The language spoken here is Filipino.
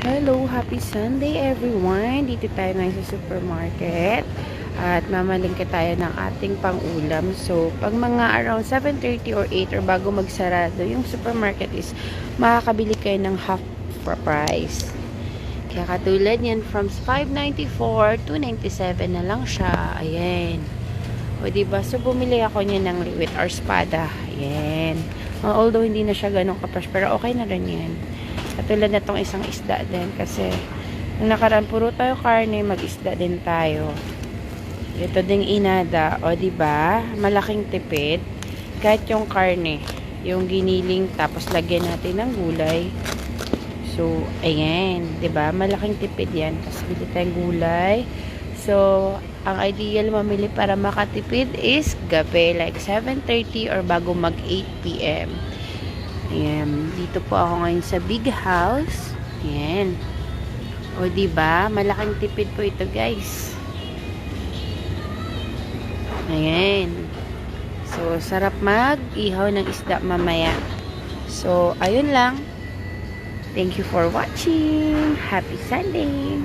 Hello, happy Sunday everyone! Dito tayo ngayon sa supermarket at mamalingke tayo ng ating pang-ulam. So, pag mga around 7.30 or 8 or bago magsarado, yung supermarket is makakabili kayo ng half price. Kaya katulad yan, from 5.94 to 97 na lang siya. Ayan. O, diba? So, bumili ako niya ng liwit or spada. Ayan. Although, hindi na siya ganun kaprash, pero okay na rin yan. Katulad na tong isang isda din kasi nung nakaraan puro tayo karne, mag-isda din tayo. Ito ding inada, o di ba? Malaking tipid. Kahit yung karne, yung giniling tapos lagyan natin ng gulay. So, ayan, 'di ba? Malaking tipid 'yan. Tapos bili tayong gulay. So, ang ideal mamili para makatipid is gabi, like 7.30 or bago mag 8 p.m. Dito po ako ngayon sa big house. Ayan. O, ba? Malaking tipid po ito, guys. Ayan. So, sarap mag-ihaw ng isda mamaya. So, ayun lang. Thank you for watching. Happy Sunday!